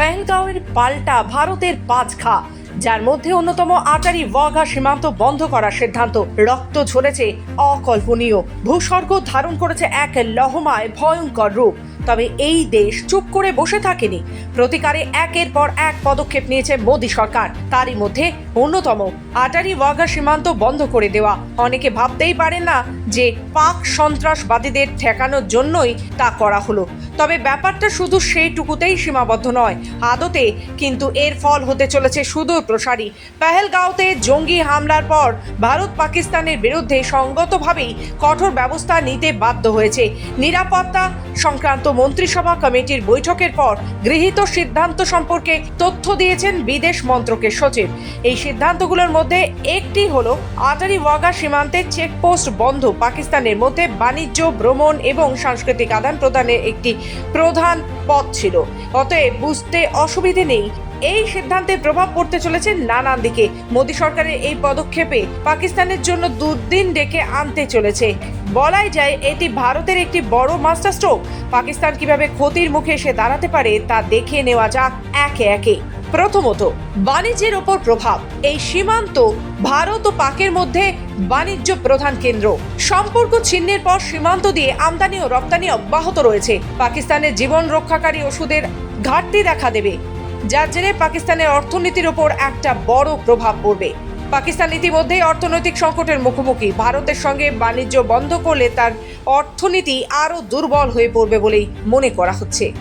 পেহেলগাঁওয়ের পাল্টা ভারতের পাঁচখা, যার মধ্যে অন্যতম আটারি ওয়াঘা সীমান্ত বন্ধ করার সিদ্ধান্ত। রক্ত ঝরেছে অকল্পনীয়। ভূস্বর্গ ধারণ করেছে এক লহমায় ভয়ঙ্কর রূপ। তবে এই দেশ চুপ করে বসে থাকেনি। প্রতিকারে একের পর এক পদক্ষেপ নিয়েছে মোদী সরকার। তারই মধ্যে অন্যতম, আটারি ওয়াঘা সীমান্ত বন্ধ করে দেওয়া। অনেকে ভাবতেই পারেন না যে পাক সন্ত্রাসবাদীদের ঠেকানোর জন্যই তা করা হলো। তবে ব্যাপারটা শুধু সেইটুকুতেই সীমাবদ্ধ নয়, আদতে কিন্তু এর ফল হতে চলেছে সুদূর প্রসারী। পেহেলগাঁওতে জঙ্গি হামলার পর ভারত পাকিস্তানের বিরুদ্ধে সঙ্গতভাবেই কঠোর ব্যবস্থা নিতে বাধ্য হয়েছে। নিরাপত্তা সংক্রান্ত মন্ত্রিসভা কমিটির বৈঠকের পর গৃহীত সিদ্ধান্ত সম্পর্কে তথ্য দিয়েছেন বিদেশ মন্ত্রকের সচিব। এই সিদ্ধান্তগুলোর মধ্যে একটি হল আটারি ওয়াগা সীমান্তে চেকপোস্ট বন্ধ পাকিস্তানের মধ্যে বাণিজ্য, ভ্রমণ এবং সাংস্কৃতিক আদান প্রদানের একটি প্রধান পথ ছিল। অতএব বুঝতে অসুবিধে নেই এই সিদ্ধান্তের প্রভাব পড়তে চলেছে নানান দিকে। মোদী সরকারের এই পদক্ষেপে পাকিস্তানের জন্য দুর্দিন ডেকে আনতে চলেছে। বলাই যায়, এটি ভারতের একটি বড় মাস্টার স্ট্রোক পাকিস্তান কীভাবে ক্ষতির মুখে এসে দাঁড়াতে পারে তা দেখে নেওয়া যাক একে একে। প্রথমত, বাণিজ্যের ওপর প্রভাব। এই সীমান্ত ভারত ও পাকের মধ্যে বাণিজ্য প্রধান কেন্দ্র। সম্পর্ক ছিন্নের পর সীমান্ত দিয়ে আমদানি ও রপ্তানি অব্যাহত রয়েছে। পাকিস্তানের জীবন রক্ষাকারী ওষুধের ঘাটতি দেখা দেবে। যার জেরে পাকিস্তানের অর্থনীতির ওপর একটা বড় প্রভাব পড়বে। পাকিস্তান ইতিমধ্যেই অর্থনৈতিক সংকটের মুখোমুখি। ভারতের সঙ্গে বাণিজ্য বন্ধ করলে তার অর্থনীতি আরও দুর্বল হয়ে পড়বে বলেই মনে করা হচ্ছে।